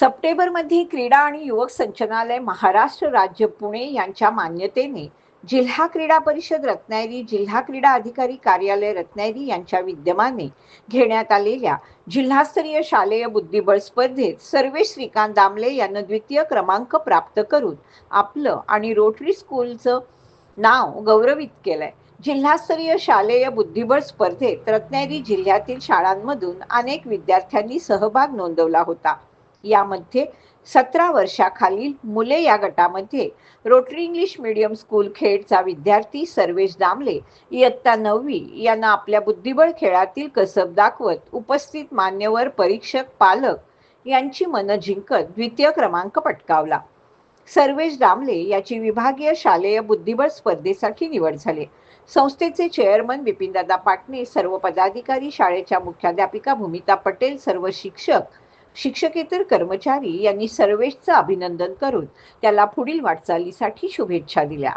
सप्टेंबरमध्ये क्रीडा आणि युवक संचालनालय महाराष्ट्र राज्य पुणे यांच्या मान्यतेने जिल्हा क्रीडा परिषद रत्नागिरी जिल्हा क्रीडा अधिकारी कार्यालय रत्नागिरी यांच्या विद्यमाने घेण्यात आलेल्या जिल्हास्तरीय शालेय बुद्धिबळ स्पर्धेत सर्वेश श्रीकांत दामले यांना द्वितीय क्रमांक प्राप्त करून आपलं आणि रोटरी स्कूलचं नाव गौरवित केलंय. जिल्हास्तरीय शालेय बुद्धिबळ स्पर्धेत रत्नागिरी जिल्ह्यातील शाळांमधून अनेक विद्यार्थ्यांनी सहभाग नोंदवला होता. यामध्ये सतरा वर्षाखालील मुले या गटामध्ये. रोटरी इंग्लिश मीडियम स्कूल खेडचा विद्यार्थी सर्वेश दामले इयत्ता नववी यांना आपल्या बुद्धिबळ खेळातील कसब दाखवत उपस्थित मान्यवर परीक्षक पालक यांची मनं जिंकत द्वितीय क्रमांक पटकावला. सर्वेश दामले याची विभागीय शालेय बुद्धिबळ स्पर्धेसाठी निवड झाली. संस्थेचे चेअरमन बिपिनदादा पाटणे सर्व पदाधिकारी शाळेच्या मुख्याध्यापिका भूमिता पटेल सर्व शिक्षक शिक्षकेतर कर्मचारी यांनी सर्वेशचं अभिनंदन करून त्याला पुढील वाटचालीसाठी शुभेच्छा दिल्या.